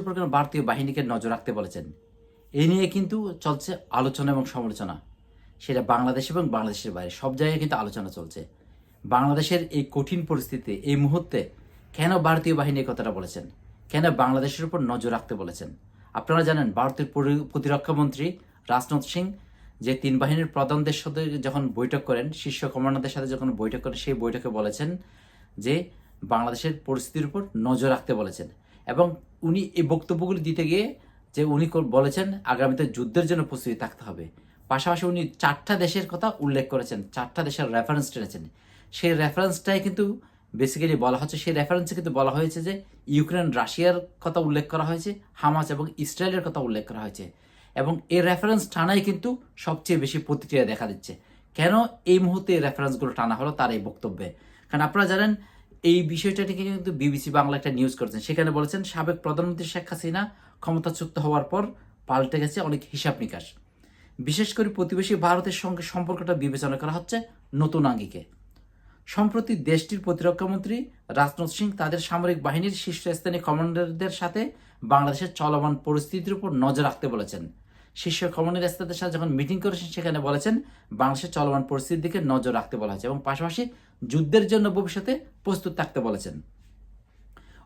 কেন ভারতীয় বাহিনীকে নজর রাখতে বলেছেন। এই নিয়ে কিন্তু চলছে আলোচনা এবং সমালোচনা। সেটা বাংলাদেশ এবং বাংলাদেশের বাইরে, সব জায়গায় কিন্তু আলোচনা চলছে। বাংলাদেশের এই কঠিন পরিস্থিতিতে, এই মুহূর্তে কেন ভারতীয় বাহিনী কথাটা বলেছেন? কেন বাংলাদেশের উপর নজর রাখতে বলেছেন? আপনারা জানেন, ভারতের পরি- প্রতিরক্ষা মন্ত্রী রাজনাথ সিং যে তিন বাহিনীর প্রধানদের সাথে যখন বৈঠক করেন, শীর্ষ কমান্ডারদের সাথে যখন বৈঠক করেন, সেই বৈঠকে বলেছেন যে বাংলাদেশের পরিস্থিতির উপর নজর রাখতে বলেছেন। এবং উনি এই বক্তব্যগুলি দিতে গিয়ে যে উনি বলেছেন, আগামীতে যুদ্ধের জন্য প্রস্তুতি থাকতে হবে। পাশাপাশি উনি চারটা দেশের কথা উল্লেখ করেছেন, চারটা দেশের রেফারেন্স টেনেছেন। সেই রেফারেন্সটাই কিন্তু বেসিক্যালি বলা হচ্ছে, সেই রেফারেন্সে কিন্তু বলা হয়েছে যে ইউক্রেন, রাশিয়ার কথা উল্লেখ করা হয়েছে, হামাস এবং ইসরায়েলের কথা উল্লেখ করা হয়েছে। এবং এই রেফারেন্স টানাই কিন্তু সবচেয়ে বেশি প্রতিক্রিয়া দেখা দিচ্ছে। কেন এই মুহূর্তে এই রেফারেন্সগুলো টানা হলো তার এই বক্তব্যে? কারণ আপনারা জানেন এই বিষয়টা নিয়ে কিন্তু বিবিসি বাংলা একটা নিউজ করেছেন। সেখানে বলেছেন, সাবেক প্রধানমন্ত্রী শেখ হাসিনা ক্ষমতাচ্যুত হওয়ার পর পাল্টে গেছে অনেক হিসাব নিকাশ। বিশেষ করে প্রতিবেশী ভারতের সঙ্গে সম্পর্কটা বিবেচনা করা হচ্ছে নতুন আঙ্গিকে। সম্প্রতি দেশটির প্রতিরক্ষামন্ত্রী রাজনাথ সিং তাদের সামরিক বাহিনীর শীর্ষস্থানীয় কমান্ডারদের সাথে বাংলাদেশের চলমান পরিস্থিতির উপর নজর রাখতে বলেছেন। শীর্ষ স্তরের সাথে যখন মিটিং করেছেন, সেখানে বলেছেন, বাংলাদেশের চলমান পরিস্থিতির দিকে নজর রাখতে বলা হয়েছে এবং পাশাপাশি যুদ্ধের জন্য ভবিষ্যতে প্রস্তুত থাকতে বলেছেন।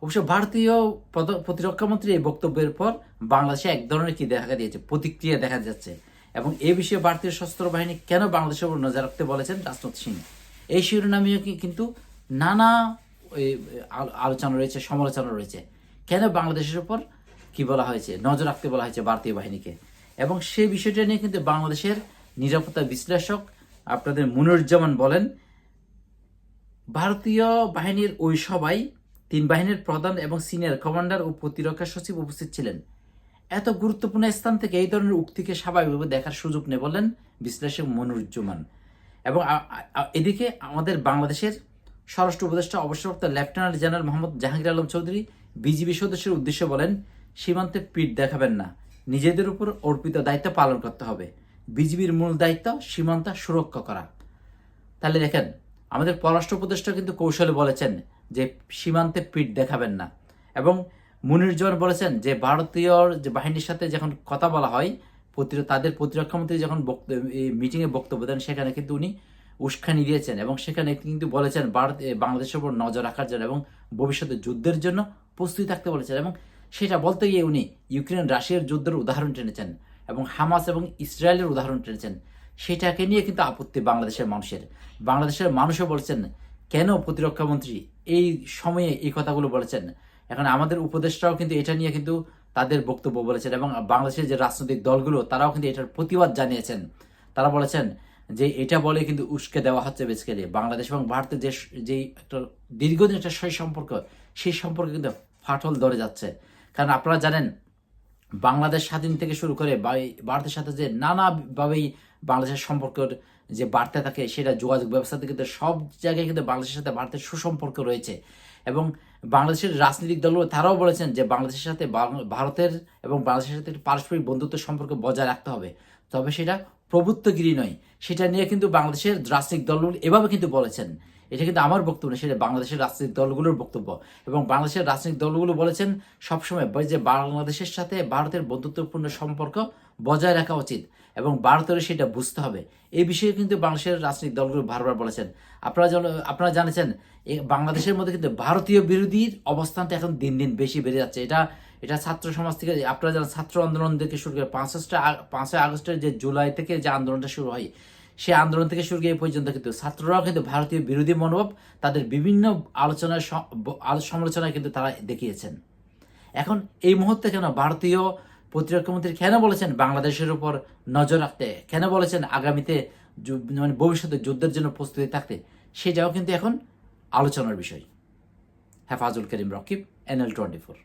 অবশ্য ভারতীয় পদ- প্রতিরক্ষামন্ত্রী এই বক্তব্যের পর বাংলাদেশে এক ধরনের কি দেখা দিয়েছে? প্রতিক্রিয়া দেখা যাচ্ছে। এবং এ বিষয়ে ভারতীয় সশস্ত্র বাহিনী কেন বাংলাদেশের উপর নজর রাখতে বলেছেন রাজনাথ সিং? এই শিরোনামেও কি- কিন্তু নানা আলোচনা রয়েছে, সমালোচনা রয়েছে। কেন বাংলাদেশের উপর কি বলা হয়েছে? নজর রাখতে বলা হয়েছে ভারতীয় বাহিনীকে। এবং সেই বিষয়টা নিয়ে কিন্তু বাংলাদেশের নিরাপত্তা বিশ্লেষক আপনাদের মুনুরুজ্জামান বলেন, ভারতীয় বাহিনীর ওই সবাই তিন বাহিনীর প্রধান এবং সিনিয়র কমান্ডার ও প্রতিরক্ষা সচিব উপস্থিত ছিলেন। এত গুরুত্বপূর্ণ স্থান থেকে এই ধরনের উক্তিকে স্বাভাবিকভাবে দেখার সুযোগ নেই বললেন বিশ্লেষক মনুরুজ্জামান। এবং এদিকে আমাদের বাংলাদেশের স্বরাষ্ট্র উপদেষ্টা, অবসরপ্রাপ্ত lieutenant general Mohammad Jahangir Alam Chowdhury, BGB সদস্যের উদ্দেশ্যে বলেন, সীমান্তে পিঠ দেখাবেন না। নিজেদের উপর অর্পিত দায়িত্ব পালন করতে হবে। বিজিবির মূল দায়িত্ব সীমান্ত সুরক্ষা করা। তাহলে দেখেন, আমাদের পররাষ্ট্র উপদেষ্টা কিন্তু কৌশলে বলেছেন যে সীমান্তে পিঠ দেখাবেন না। এবং মুনির জোয়ার বলেছেন যে ভারতীয় যে বাহিনীর সাথে যখন কথা বলা হয় তাদের প্রতিরক্ষামন্ত্রী যখন বক্ত- এই মিটিংয়ে বক্তব্য দেন, সেখানে কিন্তু উনি উস্কানি দিয়েছেন এবং সেখানে কিন্তু বলেছেন ভারত বাংলাদেশের উপর নজর রাখার জন্য এবং ভবিষ্যতে যুদ্ধের জন্য প্রস্তুতি থাকতে বলেছেন এবং সেটা বলতে গিয়ে উনি ইউক্রেন রাশিয়ার যুদ্ধের উদাহরণ টেনেছেন এবং হামাস এবং ইসরায়েলের উদাহরণ টেনেছেন। সেটাকে নিয়ে কিন্তু আপত্তি বাংলাদেশের মানুষের। বাংলাদেশের মানুষও বলছেন, কেন প্রতিরক্ষামন্ত্রী এই সময়ে এই কথাগুলো বলেছেন? এখন আমাদের উপদেষ্টাও কিন্তু এটা নিয়ে কিন্তু তাদের বক্তব্য বলেছেন এবং বাংলাদেশের যে রাজনৈতিক দলগুলো, তারাও কিন্তু এটার প্রতিবাদ জানিয়েছেন। তারা বলেছেন যে এটা বলে কিন্তু উস্কে দেওয়া হচ্ছে বেসিক্যালি। বাংলাদেশ এবং ভারতের যে যেই একটা দীর্ঘদিন একটা সেই সম্পর্ক, সেই সম্পর্কে কিন্তু ফাটল ধরে যাচ্ছে। কারণ আপনারা জানেন, বাংলাদেশ স্বাধীন থেকে শুরু করে ভারতের সাথে যে নানাভাবেই বাংলাদেশের সম্পর্কের যে বার্তা থাকে, সেটা যোগাযোগ ব্যবস্থা থেকে, কিন্তু সব জায়গায় কিন্তু বাংলাদেশের সাথে ভারতের সুসম্পর্ক রয়েছে। এবং বাংলাদেশের রাজনৈতিক দলগুলো, তারাও বলেছেন যে বাংলাদেশের সাথে ভারতের এবং বাংলাদেশের সাথে পারস্পরিক বন্ধুত্ব সম্পর্ক বজায় রাখতে হবে। তবে সেটা প্রভুত্বগিরি নয়। সেটা নিয়ে কিন্তু বাংলাদেশের রাজনৈতিক দলগুলো এভাবে কিন্তু বলেছেন। এটা কিন্তু আমার বক্তব্য না, সেটা বাংলাদেশের রাজনৈতিক দলগুলোর বক্তব্য। এবং বাংলাদেশের রাজনৈতিক দলগুলো বলেছেন, সবসময় যে বাংলাদেশের সাথে ভারতের বন্ধুত্বপূর্ণ সম্পর্ক বজায় রাখা উচিত এবং ভারতের সেটা বুঝতে হবে। এই বিষয়ে কিন্তু বাংলাদেশের রাজনৈতিক দলগুলো বারবার বলেছেন। আপনারা আপনারা জানেছেন বাংলাদেশের মধ্যে কিন্তু ভারতীয় বিরোধীর অবস্থানটা এখন দিন দিন বেশি বেড়ে যাচ্ছে। এটা এটা ছাত্র সমাজ থেকে, আপনারা যারা ছাত্র আন্দোলন থেকে শুরু করে পাঁচটা পাঁচই আগস্টের যে জুলাই থেকে যে আন্দোলনটা শুরু হয় সেই আন্দোলন থেকে শুরু এই পর্যন্ত কিন্তু ছাত্ররাও কিন্তু ভারতীয় বিরোধী মনোভাব, তাদের বিভিন্ন আলোচনার স- আলো- সমালোচনায় কিন্তু তারা দেখিয়েছেন। এখন এই মুহূর্তে কেন ভারতীয় প্রতিরক্ষামন্ত্রী কেন বলেছেন বাংলাদেশের উপর নজর রাখতে? কেন বলেছেন আগামীতে মানে ভবিষ্যতে যুদ্ধের জন্য প্রস্তুতি থাকতে? সেটাও কিন্তু এখন আলোচনার বিষয়। Hefazul Karim Rakib NL twenty four